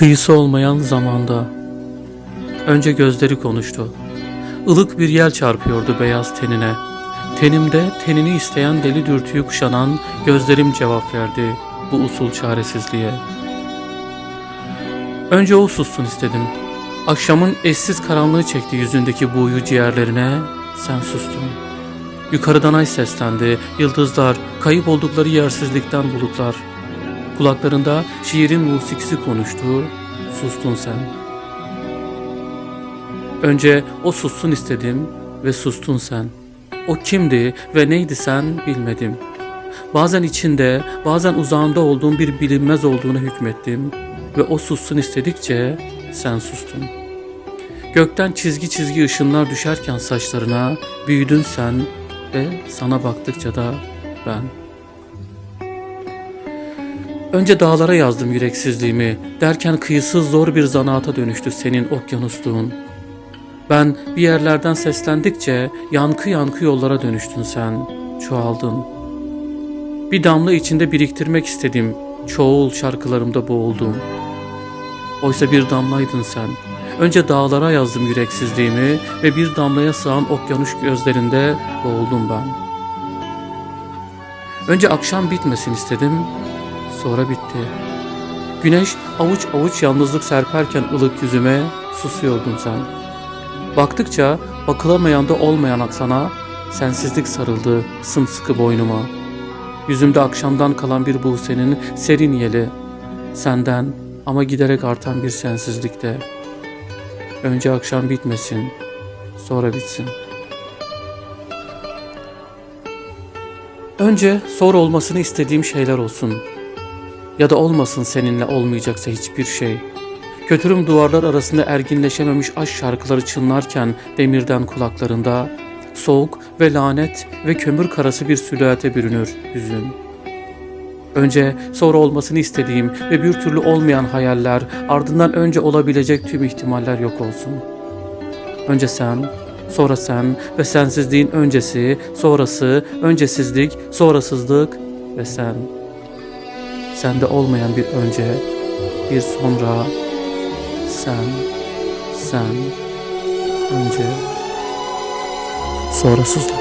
Kıyısı olmayan zamanda. Önce gözleri konuştu. Ilık bir yel çarpıyordu beyaz tenine. Tenimde tenini isteyen deli dürtüyü kuşanan gözlerim cevap verdi bu usul çaresizliğe. Önce o sussun istedim. Akşamın eşsiz karanlığı çekti yüzündeki buğuyu ciğerlerine. Sen sustun. Yukarıdan ay seslendi. Yıldızlar, kayıp oldukları yersizlikten bulutlar. Kulaklarında şiirin musikisi konuştu. Sustun sen. Önce o sussun istedim ve sustun sen. O kimdi ve neydi sen bilmedim. Bazen içinde, bazen uzağında olduğum bir bilinmez olduğunu hükmettim ve o sussun istedikçe sen sustun. Gökten çizgi çizgi ışınlar düşerken saçlarına büyüdün sen ve sana baktıkça da ben. Önce dağlara yazdım yüreksizliğimi derken kıyısız zor bir zanaata dönüştü senin okyanusluğun. Ben bir yerlerden seslendikçe yankı yankı yollara dönüştün sen, çoğaldın. Bir damla içinde biriktirmek istedim, çoğul şarkılarımda boğuldum. Oysa bir damlaydın sen. Önce dağlara yazdım yüreksizliğimi ve bir damlaya sığan okyanus gözlerinde boğuldum ben. Önce akşam bitmesin istedim, sonra bitti. Güneş avuç avuç yalnızlık serperken ılık yüzüme susuyordun sen. Baktıkça bakılamayan da olmayan sana sensizlik sarıldı sımsıkı boynuma. Yüzümde akşamdan kalan bir buğsenin serin yeli. Senden ama giderek artan bir sensizlikte. Önce akşam bitmesin, sonra bitsin. Önce sonra olmasını istediğim şeyler olsun. Ya da olmasın seninle olmayacaksa hiçbir şey. Kötürüm duvarlar arasında erginleşememiş aşk şarkıları çınlarken demirden kulaklarında soğuk ve lanet ve kömür karası bir silüete bürünür hüzün. Önce sonra olmasını istediğim ve bir türlü olmayan hayaller, ardından önce olabilecek tüm ihtimaller yok olsun. Önce sen, sonra sen ve sensizliğin öncesi, sonrası, öncesizlik, sonrasızlık ve sen. Sende olmayan bir önce, bir sonra, sen, sen, önce, sonrasızlık.